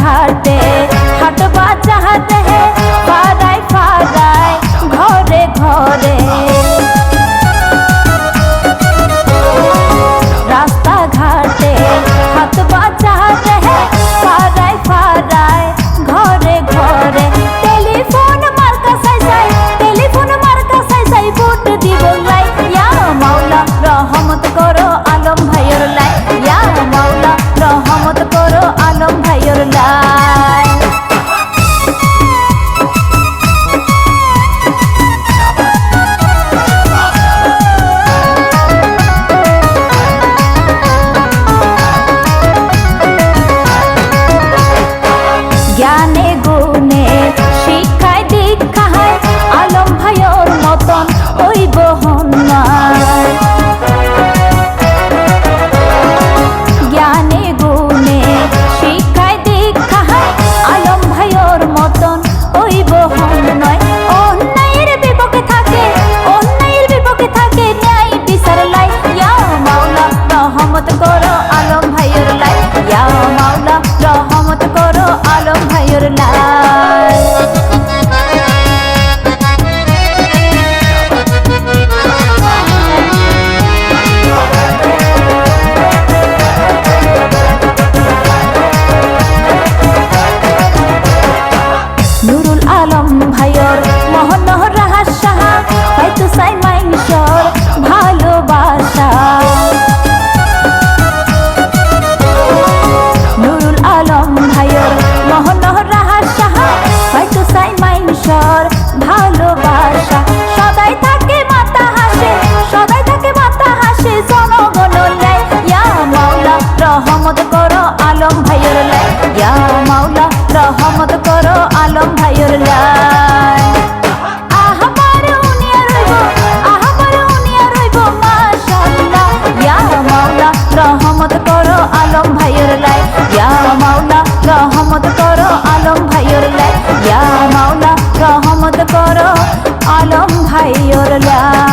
धारते हटवा चाहते গুণে শিক্ষায় দীক্ষা হয় আলম ভাইয়ের মতন আলম ভাইয়র মহন রাহা সাহা হয়তো সাইমা আলম ভাইয়র লা